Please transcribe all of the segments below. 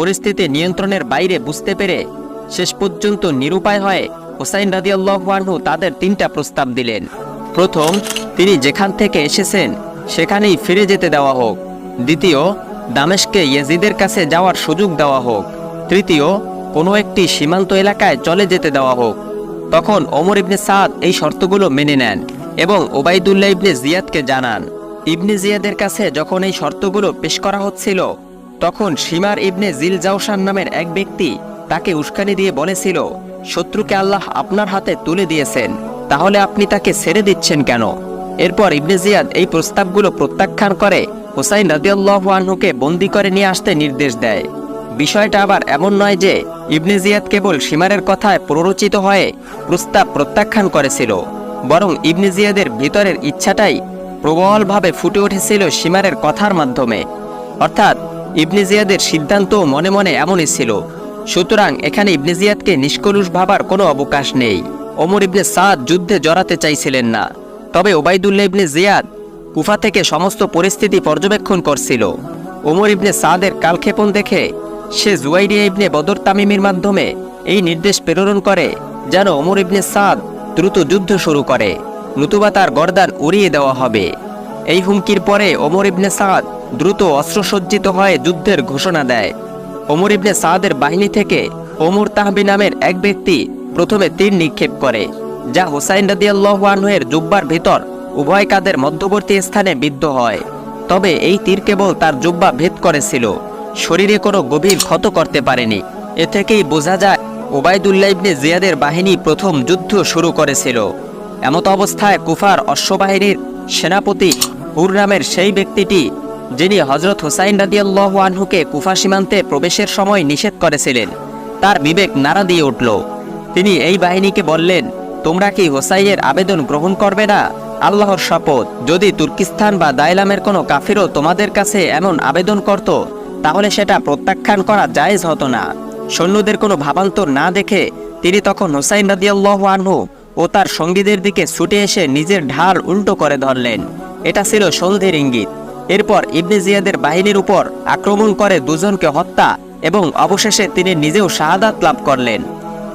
পরিস্থিতি নিয়ন্ত্রণের বাইরে বুঝতে পেরে শেষ পর্যন্ত নিরুপায় হয়ে হোসাইন রাদিয়াল্লাহু তাদের তিনটা প্রস্তাব দিলেন। প্রথম, তিনি যেখান থেকে এসেছেন, সেখানেই ফিরে যেতে দেওয়া হোক। দ্বিতীয়, দামেশকে ইয়েজিদের কাছে যাওয়ার সুযোগ দেওয়া হোক। তৃতীয়, কোনো একটি সীমান্ত এলাকায় চলে যেতে দেওয়া হোক। তখন ওমর ইবনে সাদ এই শর্তগুলো মেনে নেন এবং ওবাইদুল্লাহ ইবনে জিয়াদকে জানান। ইবনে জিয়াদের কাছে যখন এই শর্তগুলো পেশ করা হচ্ছিল তখন সীমার ইবনে জিল জাউসান নামের এক ব্যক্তি তাকে উস্কানি দিয়ে বলেছিল, শত্রুকে আল্লাহ আপনার হাতে তুলে দিয়েছেন, তাহলে আপনি তাকে ছেড়ে দিচ্ছেন কেন? এরপর ইবনে জিয়াদ এই প্রস্তাবগুলো প্রত্যাখ্যান করে, হোসাইন রাদিয়াল্লাহু আনহুকে বন্দি করে নিয়ে আসতে নির্দেশ দেয়। বিষয়টা আবার এমন নয় যে ইবনে জিয়াদ কেবল সীমারের কথায় প্ররোচিত হয়ে প্রস্তাব প্রত্যাখ্যান করেছিল, বরং ইবনে জিয়াদের ভিতরের ইচ্ছাটাই প্রবলভাবে ফুটে উঠেছিল সীমারের কথার মাধ্যমে। অর্থাৎ ইবনে জিয়াদের সিদ্ধান্ত মনে মনে এমনই ছিল। সুতরাং এখানে ইবনে জিয়াদকে নিষ্কলুষ ভাবার কোনো অবকাশ নেই। ওমর ইবনে সাদ যুদ্ধে জড়াতে চাইছিলেন না। তবে ওবাইদুল্লাহ ইবনে জিয়াদ কুফা থেকে সমস্ত পরিস্থিতি পর্যবেক্ষণ করছিল। ওমর ইবনে সাদের কালক্ষেপণ দেখে সে জুয়াইরিয়া ইবনে বদর তামিমের মাধ্যমে এই নির্দেশ প্রেরণ করে, যেন ওমর ইবনে সাদ দ্রুত যুদ্ধ শুরু করে। নতুবা তার গর্দান উড়িয়ে দেওয়া হবে। এই হুমকির পরে ওমর ইবনে সাদ দ্রুত অস্ত্রসজ্জিত হয়ে যুদ্ধের ঘোষণা দেয়। ওমর ইবনে সাদের বাহিনী থেকে ওমর তাহবি নামের এক ব্যক্তি প্রথমে তীর নিক্ষেপ করে, যা হোসাইন রাদিয়াল্লাহু আনহুয়ের জুব্বার ভিতর উভয় কাদের মধ্যবর্তী স্থানে বিদ্ধ হয়। তবে এই তীর কেবল তার জুব্বা ভেদ করেছিল। শরীরে কোনো গভীর ক্ষত করতে পারেনি। এ থেকেই বোঝা যায়, ওবায়দুল্লাহ ইবনে জিয়াদের বাহিনী প্রথম যুদ্ধ শুরু করেছিল। এমত অবস্থায় কুফার অশ্ববাহিনীর সেনাপতি হুর নামের সেই ব্যক্তিটি, যিনি হজরত হোসাইন রাদিয়াল্লাহু আনহুকে কুফা সীমান্তে প্রবেশের সময় নিষেধ করেছিলেন, তার বিবেক নাড়া দিয়ে উঠল। তিনি এই বাহিনীকে বললেন, তোমরা কি হোসাইয়ের আবেদন গ্রহণ করবে না? আল্লাহর শপথ, যদি তুর্কিস্তান বা দাইলামের কোনো কাফিরও তোমাদের কাছে এমন আবেদন করত, তাহলে সেটা প্রত্যাখ্যান করা জায়েজ হতো না। সৈন্যদের কোনো ভাবান্তর না দেখে তিনি তখন হোসাইন রাদিয়াল্লাহু আনহু ও তার সঙ্গীদের দিকে ছুটে এসে নিজের ঢাল উল্টো করে ধরলেন। এটা ছিল সন্ধির ইঙ্গিত। এরপর ইবনে জিয়াদের বাহিনীর উপর আক্রমণ করে দুজনকে হত্যা এবং অবশেষে তিনি নিজেও শাহাদাত লাভ করলেন।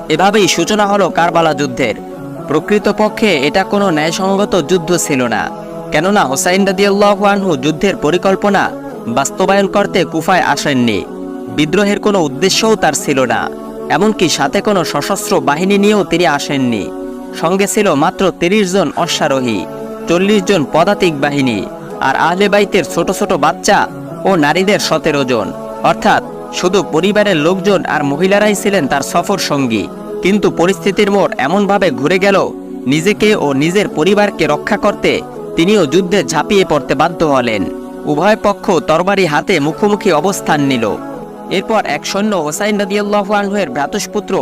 এভাবেই সূচনা হলো কারবালা যুদ্ধের। প্রকৃতপক্ষে এটা কোনো ন্যায়সঙ্গত যুদ্ধ ছিল না। কেননা হোসাইন রাদিয়াল্লাহু আনহু যুদ্ধের পরিকল্পনা বাস্তবায়ন করতে কুফায় আসেননি। বিদ্রোহের কোনো উদ্দেশ্যও তার ছিল না। এমনকি সাথে কোনো সশস্ত্র বাহিনী নিয়েও তিনি আসেননি। সঙ্গে ছিল মাত্র তিরিশ জন অশ্বারোহী, চল্লিশ জন পদাতিক বাহিনী আর আহলে বাইতের ছোট ছোট বাচ্চা ও নারীদের সতেরো জন। অর্থাৎ শুধু পরিবারের লোকজন আর মহিলারাই ছিলেন তার সফর সঙ্গী। কিন্তু পরিস্থিতির মোড় এমনভাবে ঘুরে গেল, নিজেকে ও নিজের পরিবারকে রক্ষা করতে তিনিও যুদ্ধে ঝাঁপিয়ে পড়তে বাধ্য হলেন। উভয় পক্ষ তরবারি হাতে মুখোমুখি অবস্থান নিল। এরপর এক সৈন্য হোসাইন রাদিয়াল্লাহু আনহুয়ের ভ্রাতুষ্পুত্র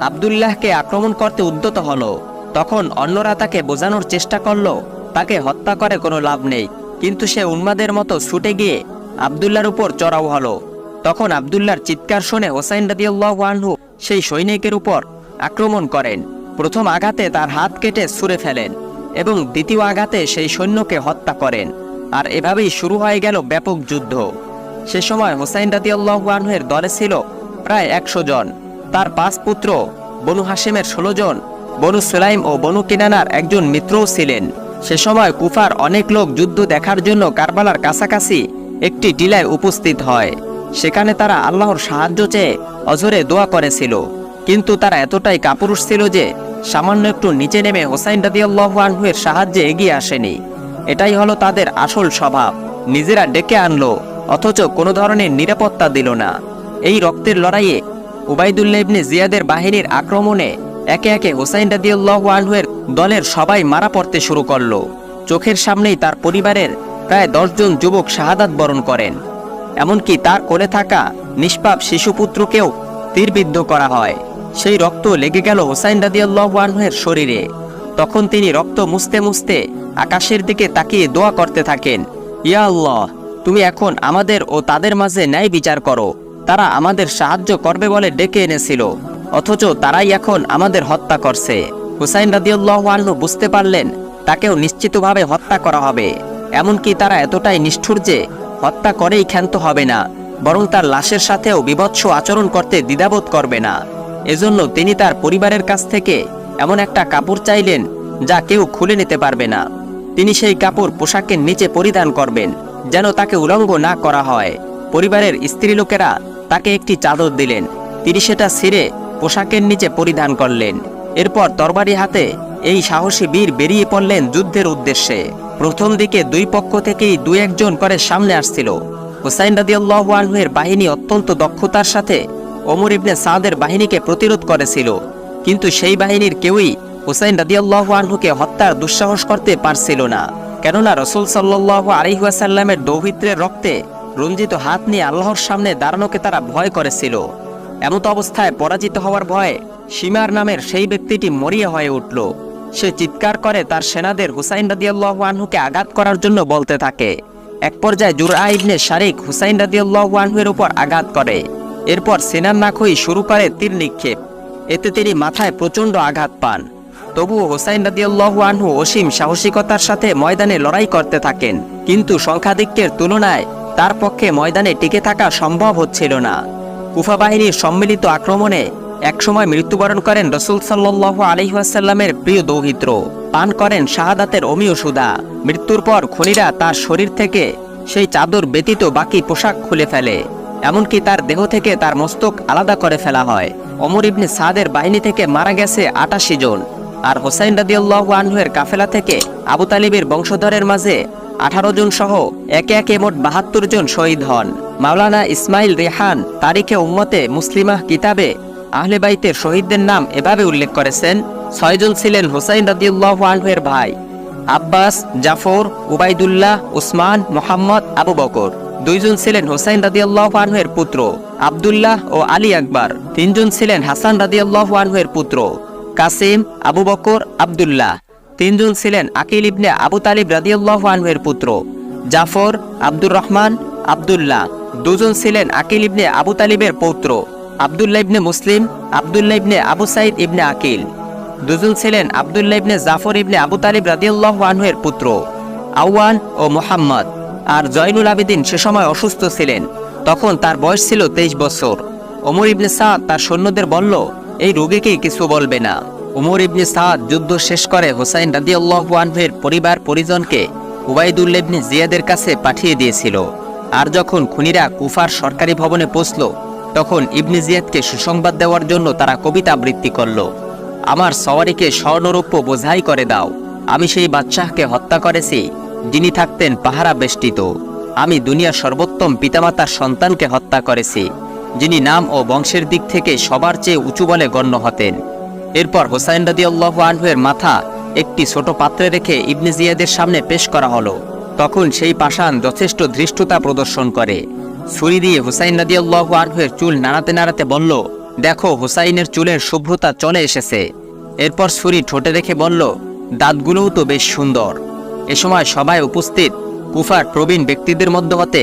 আবদুল্লাহকে আক্রমণ করতে উদ্যত হলো। তখন অন্যরা তাকে বোঝানোর চেষ্টা করল। তাকে হত্যা করে কোনো লাভ নেই। কিন্তু সে উন্মাদের মতো ছুটে গিয়ে আবদুল্লার উপর চড়াও হলো। তখন আবদুল্লার চিৎকার শুনে হোসাইন রাদিয়াল্লাহু আনহু সেই সৈনিকের উপর আক্রমণ করেন। প্রথম আঘাতে তার হাত কেটে ছুঁড়ে ফেলেন এবং দ্বিতীয় আঘাতে সেই সৈন্যকে হত্যা করেন। আর এভাবেই শুরু হয়ে গেল ব্যাপক যুদ্ধ। সে সময় হোসাইন রাদিয়াল্লাহু আনহুয়ের দলে ছিল প্রায় একশো জন। তার পাঁচ পুত্র বনু হাসিমের ষোলো জন বনু সুলাইম ও বনু কিনানার একজন মিত্রও ছিলেন। সে সময় কুফার অনেক লোক যুদ্ধ দেখার জন্য কারবালার কাছাকাছি একটি টিলায় উপস্থিত হয়। সেখানে তারা আল্লাহর সাহায্য চেয়ে অজরে দোয়া করেছিল। কিন্তু তারা এতটাই কাপুরুষ ছিল যে সামান্য একটু নিচে নেমে হোসাইন রাদিয়াল্লাহু আনহুয়ের সাহায্যে এগিয়ে আসেনি। এটাই হলো তাদের আসল স্বভাব। নিজেরা ডেকে আনলো, অথচ কোনো ধরনের নিরাপত্তা দিল না। এই রক্তের লড়াইয়ে উবাইদুল্লাহ ইবনে জিয়াদের বাহিনীর আক্রমণে একে একে হোসাইন রাদিয়াল্লাহু আনহুয়ের দলের সবাই মারা পড়তে শুরু করল। চোখের সামনেই তার পরিবারের প্রায় দশজন যুবক শাহাদাত বরণ করেন। এমনকি তার কোলে থাকা নিষ্পাপ শিশুপুত্রকেও তীরবিদ্ধ করা হয়। সেই রক্ত লেগে গেল হোসাইন রাদিয়াল্লাহু আনহুয়ের শরীরে। তখন তিনি রক্ত মুছতে মুছতে আকাশের দিকে তাকিয়ে দোয়া করতে থাকেন, ইয়া আল্লাহ, তুমি এখন আমাদের ও তাদের মাঝে ন্যায় বিচার করো। তারা আমাদের সাহায্য করবে বলে ডেকে এনেছিল। অথচ তারাই এখন আমাদের হত্যা করছে। হুসাইন রাদিয়াল্লাহু আনহু বুঝতে পারলেন, তাকেও নিশ্চিতভাবে হত্যা করা হবে। এমনকি তারা এতটাই নিষ্ঠুর যে হত্যা করেই ক্ষান্ত হবে না, বরং তার লাশের সাথেও বিভৎস আচরণ করতে দ্বিধাবোধ করবে না। এজন্য তিনি তার পরিবারের কাছ থেকে এমন একটা কাপড় চাইলেন যা কেউ খুলে নিতে পারবে না। তিনি সেই কাপড় পোশাকের নিচে পরিধান করবেন, যেন তাকে উলঙ্গ না করা হয়। পরিবারের স্ত্রী লোকেরা তাকে একটি চাদর দিলেন, তিনি সেটা ছিঁড়ে পোশাকের নিচে পরিধান করলেন। এরপর তরবারি হাতে এই সাহসী বীর বেরিয়ে পড়লেন যুদ্ধের উদ্দেশ্যে। প্রথম দিকে দুই পক্ষ থেকেই দু একজন করে সামনে আসছিল। হুসাইন আনহুয়ের বাহিনী অত্যন্ত দক্ষতার সাথে ওমর ইবনে সাদের বাহিনীকে প্রতিরোধ করেছিল। কিন্তু সেই বাহিনীর কেউই হুসাইন রাদিয়াল্লাহু আনহুকে হত্যার দুঃসাহস করতে পারছিল না। কেননা রসুল সাল্লাল্লাহু আলাইহাসাল্লামের দৌহিত্রের রক্তে রঞ্জিত হাত নিয়ে আল্লাহর সামনে দাঁড়ানোকে তারা ভয় করেছিল। এমত অবস্থায় পরাজিত হওয়ার ভয়ে সীমার নামের সেই ব্যক্তিটি মরিয়া হয়ে উঠল। সে চিৎকার করে তার সেনাদের হুসাইন রাদিয়াল্লাহু আঘাত করার জন্য বলতে থাকে। এক পর্যায়ে জুরআ ইবনে শারিক হুসাইন রাদিয়াল্লাহু উপর আঘাত করে। এরপর সেনার নাখই শুরু করে তীর নিক্ষেপ। এতে তিনি মাথায় প্রচণ্ড আঘাত পান। তবুও হোসাইন রাদিয়াল্লাহু অসীম সাহসিকতার সাথে ময়দানে লড়াই করতে থাকেন। কিন্তু সংখ্যাধিক্যের তুলনায় তার পক্ষে ময়দানে টিকে থাকা সম্ভব হচ্ছিল না। কুফা বাহিনীর সম্মিলিত আক্রমণে একসময় মৃত্যুবরণ করেন রসুল সাল্লাল্লাহু আলহিহাসাল্লামের প্রিয় দৌহিত্র। পান করেন শাহাদাতের অমীয় সুধা মৃত্যুর পর খনিরা তার শরীর থেকে সেই চাদর ব্যতীত বাকি পোশাক খুলে ফেলে। এমনকি তার দেহ থেকে তার মস্তক আলাদা করে ফেলা হয়। অমর ইবনে সাদের বাহিনী থেকে মারা গেছে আটাশি জন। আর হোসাইন রাদিয়াল্লাহু আনহুয়ের কাফেলা থেকে আবু তালিবের বংশধরের মাঝে আঠারো জন সহ একে একে মোট বাহাত্তর জন শহীদ হন। মাওলানা ইসমাইল রেহান তারিখে উম্মতে মুসলিমাহ কিতাবে আহলে বাইতের শহীদদের নাম এভাবে উল্লেখ করেছেন ছয়জন ছিলেন হোসাইন রাদিউল্লাহ আনহুয়ের ভাই, Abbas, Jafar Ubaidullah Usman, Mohammad, Abu Bakr. দুইজন ছিলেন হোসাইন রাদিয়াল্লাহু আনহুয়ের পুত্র, আব্দুল্লাহ ও আলী আকবর। তিনজন ছিলেন হাসান রাদিয়াল্লাহু আনহুয়ের পুত্র, কাসিম, আবু বকর, আব্দুল্লাহ। তিনজন ছিলেন আকিল ইবনে আবু তালিব রাদিয়াল্লাহু আনহুয়ের পুত্র, জাফর, আব্দুর রহমান, আব্দুল্লাহ। দুজন ছিলেন আকিল ইবনে আবু তালিবের পৌত্র, আব্দুল্লাহ ইবনে মুসলিম, আব্দুল্লাহ ইবনে আবু সাইদ ইবনে আকিল। দুজন ছিলেন আব্দুল্লাহ ইবনে জাফর ইবনে আবু তালিব রাদিয়াল্লাহু আনহুয়ের পুত্র আওয়ান ও মোহাম্মদ। আর জয়নুল আবেদিন সে সময় অসুস্থ ছিলেন, তখন তার বয়স ছিল তেইশ বছর। ওমর ইবনে সাদ তার সৈন্যদের বলল, এই রোগীকে কিছু বলবে না। উমর ইবনে সাদ যুদ্ধ শেষ করে হোসাইন রাদিয়াল্লাহু আনহুর পরিবার পরিজনকে উবাইদুল ইবনে জিয়াদের কাছে পাঠিয়ে দিয়েছিল। আর যখন খুনিরা কুফার সরকারি ভবনে পৌঁছল, তখন ইবনে জিয়াদকে সুসংবাদ দেওয়ার জন্য তারা কবিতা আবৃত্তি করল। আমার সওয়ারিকে স্বর্ণরৌপ্য বোঝাই করে দাও। আমি সেই বাদশাহকে হত্যা করেছি, যিনি থাকতেন পাহারা বেষ্টিত। আমি দুনিয়ার সর্বোত্তম পিতামাতার সন্তানকে হত্যা করেছি, যিনি নাম ও বংশের দিক থেকে সবার চেয়ে উঁচু বলে গণ্য হতেন। এরপর হোসাইন রাদিয়াল্লাহ আনহুয়ের মাথা একটি ছোট পাত্রে রেখে ইবনে জিয়াদের সামনে পেশ করা হলো। তখন সেই পাষাণ যথেষ্ট ধৃষ্টতা প্রদর্শন করে। ছুরি দিয়ে হুসাইন রাদিয়াল্লাহ আনহুয়ের চুল নাড়াতে নাড়াতে বলল, দেখো, হুসাইনের চুলের শুভ্রতা চলে এসেছে। এরপর ছুরি ঠোঁটে রেখে বলল, দাঁতগুলোও তো বেশ সুন্দর। এ সময় সবাই উপস্থিত কুফার প্রবীণ ব্যক্তিদের মধ্য হতে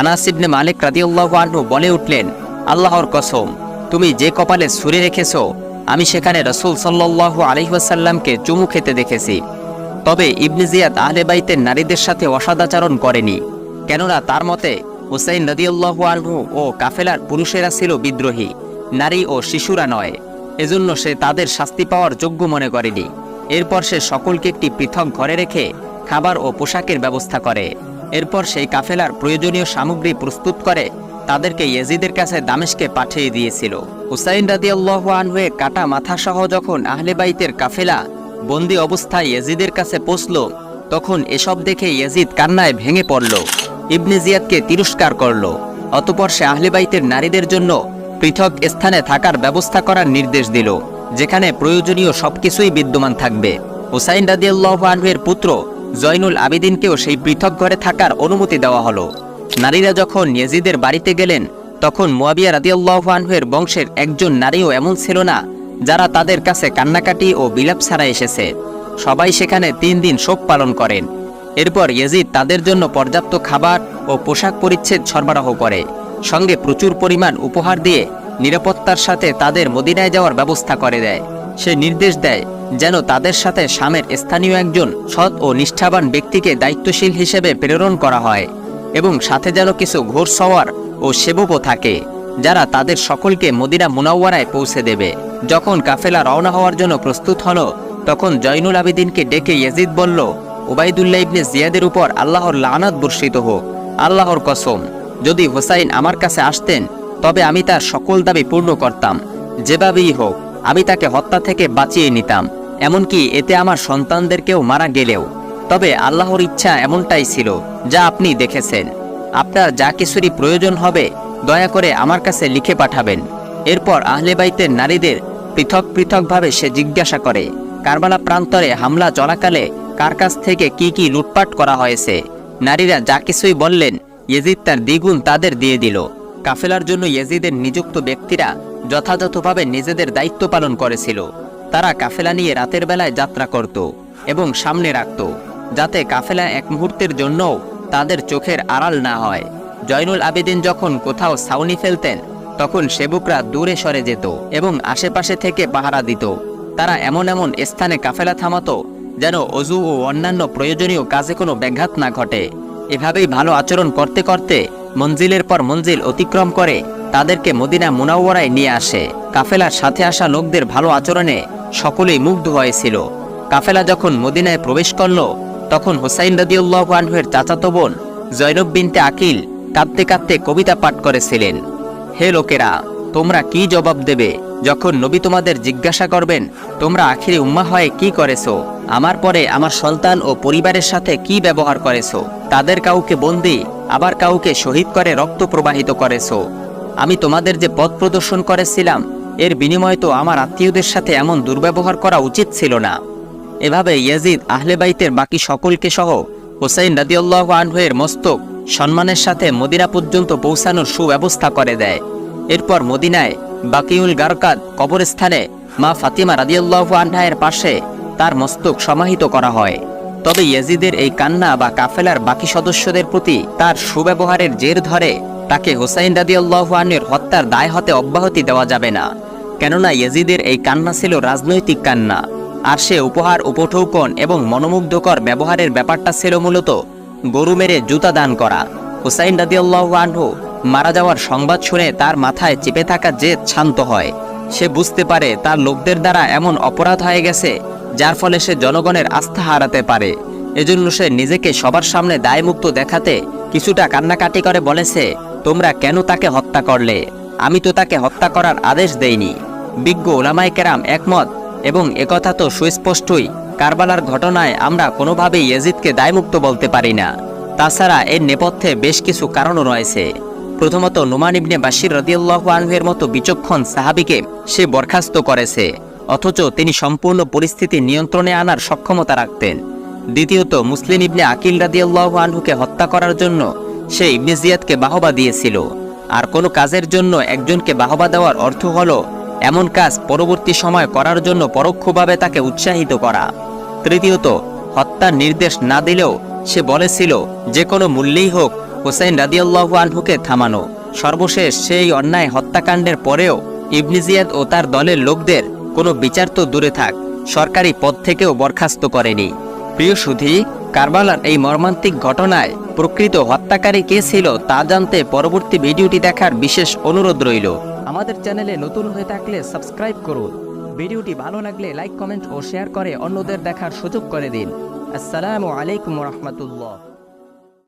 আনাস ইবনে মালিক রাদিয়াল্লাহু আনহু বলে উঠলেন, আল্লাহর কসম, তুমি যে কপালে ছুরি রেখেছো আমি সেখানে রসুল সাল্লাল্লাহু আলহিহাসাল্লামকে চুমু খেতে দেখেছি। তবে ইবনে জিয়াদ আহলে নারীদের সাথে অসদাচরণ করেনি। কেননা তার মতে, হুসাইন নদিউল্লাহ আনহু ও কাফেলার পুরুষেরা ছিল বিদ্রোহী, নারী ও শিশুরা নয়। এজন্য সে তাদের শাস্তি পাওয়ার যোগ্য মনে করেনি। এরপর সে সকলকে একটি পৃথক ঘরে রেখে খাবার ও পোশাকের ব্যবস্থা করে। এরপর সেই কাফেলার প্রয়োজনীয় সামগ্রী প্রস্তুত করে তাদেরকে ইয়েজিদের কাছে দামেশকে পাঠিয়ে দিয়েছিল। হুসাইন রাদিয়াল্লাহ আনহুয়ে কাটা মাথা সহ যখন আহলে বাইতের কাফেলা বন্দি অবস্থায় ইয়েজিদের কাছে পৌঁছল, তখন এসব দেখে ইয়েজিদ কান্নায় ভেঙে পড়ল। ইবনে জিয়াদকে তিরস্কার করল, অতপর সে আহলে বাইতের নারীদের জন্য পৃথক স্থানে থাকার ব্যবস্থা করার নির্দেশ দিল, যেখানে প্রয়োজনীয় সবকিছুই বিদ্যমান থাকবে। হুসাইন রাদিয়াল্লাহ আনহুয়ের পুত্র জয়নুল আবেদিনকেও সেই পৃথক ঘরে থাকার অনুমতি দেওয়া হলো। নারীরা যখন ইয়েজিদের বাড়িতে গেলেন, তখন মুয়াবিয়া রাদিয়াল্লাহু আনহুয়ের বংশের একজন নারীও এমন ছিল না, যারা তাদের কাছে কান্নাকাটি ও বিলাপ ছাড়া এসেছে। সবাই সেখানে তিন দিন শোক পালন করেন। এরপর ইয়েজিদ তাদের জন্য পর্যাপ্ত খাবার ও পোশাক পরিচ্ছেদ সরবরাহ করে। সঙ্গে প্রচুর পরিমাণ উপহার দিয়ে নিরাপত্তার সাথে তাদের মদিনায় যাওয়ার ব্যবস্থা করে দেয়। সে নির্দেশ দেয় যেন তাদের সাথে শামের স্থানীয় একজন সৎ ও নিষ্ঠাবান ব্যক্তিকে দায়িত্বশীল হিসেবে প্রেরণ করা হয়। এবং সাথে যেন কিছু ঘোর সওয়ার ও সেবকও থাকে, যারা তাদের সকলকে মদিনা মুনাওয়ারায় পৌঁছে দেবে। যখন কাফেলা রওনা হওয়ার জন্য প্রস্তুত হলো, তখন জয়নুল আবেদিনকে ডেকে ইয়াজিদ বলল উবাইদুল্লাহ ইবনে জিয়াদের উপর আল্লাহর লানাত বর্ষিত হোক, আল্লাহর কসম। যদি হোসাইন আমার কাছে আসতেন, তবে আমি তার সকল দাবি পূর্ণ করতাম। যেভাবেই হোক, আমি তাকে হত্যা থেকে বাঁচিয়ে নিতাম। এমনকি এতে আমার সন্তানদেরকেও মারা গেলেও। তবে আল্লাহর ইচ্ছা এমনটাই ছিল, যা আপনি দেখেছেন। আপনার যা কিছুরই প্রয়োজন হবে, দয়া করে আমার কাছে লিখে পাঠাবেন। এরপর আহলে বাইতের নারীদের পৃথক পৃথকভাবে সে জিজ্ঞাসা করে, কারবালা প্রান্তরে হামলা চলাকালে কার কাছ থেকে কি কি লুটপাট করা হয়েছে? নারীরা যা কিছুই বললেন, ইয়েজিদ তার দ্বিগুণ তাদের দিয়ে দিল। কাফেলার জন্য ইয়েজিদের নিযুক্ত ব্যক্তিরা যথাযথভাবে নিজেদের দায়িত্ব পালন করেছিল। তারা কাফেলা নিয়ে রাতের বেলায় যাত্রা করত এবং সামনে রাখত। যাতে কাফেলা এক মুহূর্তের জন্যও তাদের চোখের আড়াল না হয়। জয়নুল আবেদিন যখন কোথাও ছাউনি ফেলতেন, তখন সেবকরা দূরে সরে যেত এবং আশেপাশে থেকে পাহারা দিত। তারা এমন এমন স্থানে কাফেলা থামাতো যেন অজু ও অন্যান্য প্রয়োজনীয় কাজে কোনো ব্যাঘাত না ঘটে। এভাবেই ভালো আচরণ করতে করতে মঞ্জিলের পর মঞ্জিল অতিক্রম করে তাদেরকে মদিনা মুনাওয়ারায় নিয়ে আসে। কাফেলার সাথে আসা লোকদের ভালো আচরণে সকলেই মুগ্ধ হয়েছিল। কাফেলা যখন মদিনায় প্রবেশ করল তখন হুসাইন রাদিউল্লাহ আনহুয়ের চাচাতো বোন জৈনব বিনতে আকিল কাঁদতে কাঁদতে কবিতা পাঠ করেছিলেন। হে লোকেরা, তোমরা কি জবাব দেবে? যখন নবী তোমাদের জিজ্ঞাসা করবেন, তোমরা আখিরি উম্মা হয়ে কি করেছ? আমার পরে আমার সন্তান ও পরিবারের সাথে কি ব্যবহার করেছ? তাদের কাউকে বন্দি, আবার কাউকে শহীদ করে রক্ত প্রবাহিত করেছ? আমি তোমাদের যে পথ প্রদর্শন করেছিলাম, এর বিনিময়ে তো আমার আত্মীয়দের সাথে এমন দুর্ব্যবহার করা উচিত ছিল না। এভাবে ইয়াজিদ আহলে বাইতের বাকি সকলকে সহ হোসাইন রাদিউল্লাহ আনহুয়ের মস্তক সম্মানের সাথে মদিনা পর্যন্ত পৌঁছানোর সুব্যবস্থা করে দেয়। এরপর মদিনায় বাকিউল গারকাদ কবরস্থানে মা ফাতিমা রাদিউল্লাহ আনহায়ের পাশে তার মস্তক সমাহিত করা হয়। তবে ইয়াজিদের এই কান্না বা কাফেলার বাকি সদস্যদের প্রতি তার সুব্যবহারের জের ধরে তাকে হোসাইন রাদিউল্লাহ আনহের হত্যার দায় হতে অব্যাহতি দেওয়া যাবে না। কেননা ইয়াজিদের এই কান্না ছিল রাজনৈতিক কান্না। আর সে উপহার, উপঠৌকন এবং মনোমুগ্ধকর ব্যবহারের ব্যাপারটা ছিল মূলত গরু মেরে জুতা দান করা। হুসাইন রাদিউল্লাহ আনহু মারা যাওয়ার সংবাদ শুনে তার মাথায় চেপে থাকা জেদ শান্ত হয়, সে বুঝতে পারে তার লোকদের দ্বারা এমন অপরাধ হয়ে গেছে, যার ফলে সে জনগণের আস্থা হারাতে পারে। এজন্য সে নিজেকে সবার সামনে দায়মুক্ত দেখাতে কিছুটা কান্নাকাটি করে বলেছে, তোমরা কেন তাকে হত্যা করলে? আমি তো তাকে হত্যা করার আদেশ দেইনি। বিজ্ঞ ওলামাই কেরাম একমত এবং একথা তো সুস্পষ্টই। কারবালার ঘটনায় আমরা কোনোভাবেই ইয়েজিদকে দায়মুক্ত বলতে পারি না। তাছাড়া এর নেপথ্যে বেশ কিছু কারণও রয়েছে। প্রথমত, নোমান ইবনে বাসির রদিয়াল্লাহ আনহুয়ের মতো বিচক্ষণ সাহাবিকে সে বরখাস্ত করেছে, অথচ তিনি সম্পূর্ণ পরিস্থিতি নিয়ন্ত্রণে আনার সক্ষমতা রাখতেন। দ্বিতীয়ত, মুসলিম ইবনে আকিল রাদিয়াল্লাহ আনহুকে হত্যা করার জন্য সে ইবনে জিয়াদকে বাহবা দিয়েছিল। আর কোনো কাজের জন্য একজনকে বাহবা দেওয়ার অর্থ হলো এমন কাজ পরবর্তী সময় করার জন্য পরোক্ষভাবে তাকে উৎসাহিত করা। তৃতীয়ত, হত্যার নির্দেশ না দিলেও সে বলেছিল, যে কোনো মূল্যেই হোক হোসেন রাদিয়াল্লাহু আনহুকে থামানো। সর্বশেষ সেই অন্যায় হত্যাকাণ্ডের পরেও ইবনে জিয়াদ ও তার দলের লোকদের কোনো বিচার তো দূরে থাক, সরকারি পদ থেকেও বরখাস্ত করেনি। প্রিয় সুধী, কারবালার এই মর্মান্তিক ঘটনায় প্রকৃত হত্যাকারী কে ছিল তা জানতে পরবর্তী ভিডিওটি দেখার বিশেষ অনুরোধ রইল। আমাদের চ্যানেলে নতুন হয়ে থাকলে সাবস্ক্রাইব করুন। ভিডিওটি ভালো লাগলে লাইক, কমেন্ট ও শেয়ার করে অন্যদের দেখার সুযোগ করে দিন। আসসালামু আলাইকুম রহমতুল্লাহ।